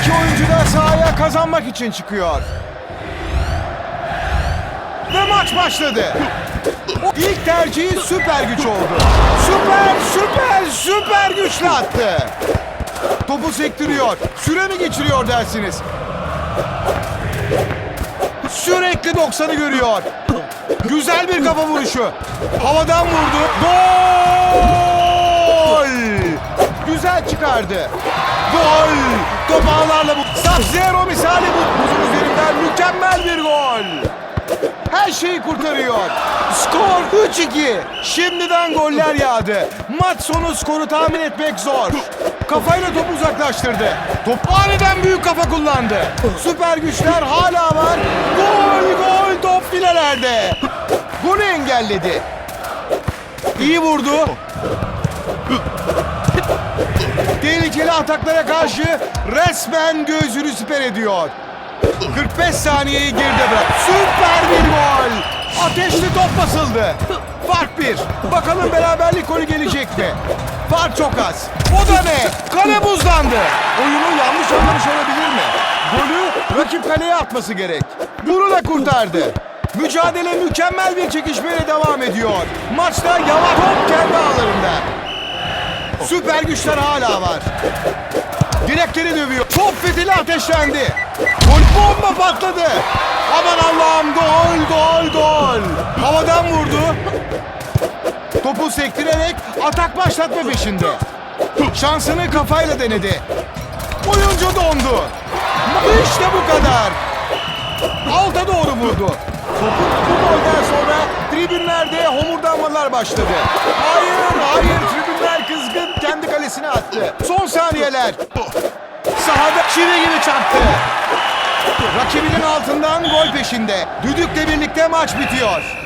İki oyuncu da sahaya kazanmak için çıkıyor. Ve maç başladı. İlk tercihi süper güç oldu. Süper, süper, süper güçle attı. Topu sektiriyor. Süre mi geçiriyor dersiniz? Sürekli 90'ı görüyor. Güzel bir kafa vuruşu. Havadan vurdu. Gol! Güzel çıkardı. Gol! Top ağlarla bu. Sub-Zero misali bu. Buzun üzerinden mükemmel bir gol. Her şeyi kurtarıyor. Skor 3-2. Şimdiden goller yağdı. Maç sonu skoru tahmin etmek zor. Kafayla topu uzaklaştırdı. Top aniden büyük kafa kullandı. Süper güçler hala var. Gol gol top filelerde. Golü engelledi. İyi vurdu. Tehlikeli ataklara karşı resmen gözünü siper ediyor. 45 saniyeyi geride bırak. Süper bir gol. Ateşli top basıldı. Fark bir. Bakalım beraberlik golü gelecek mi? Fark çok az. O da ne? Kale buzlandı. Oyunu yanlış anlamış olabilir mi? Golü rakip kaleye atması gerek. Bunu da kurtardı. Mücadele mükemmel bir çekişmeyle devam ediyor. Maçta yavaş top kendi ağlarında. Süper güçler hala var. Direkleri dövüyor. Top fitili ateşlendi. Gol bomba patladı. Aman Allah'ım gol gol gol. Havadan vurdu. Topu sektirerek atak başlatma peşinde. Şansını kafayla denedi. Oyuncu dondu. İşte bu kadar. Alta doğru vurdu. Topu bu golden sonra tribünlerde homurdanmalar başladı. Hayır, hayır tribünler kızgın kendi kalesine attı. Son saniyeler. Sahada çivi gibi çarptı. Rakibinin altından gol peşinde. Düdükle birlikte maç bitiyor.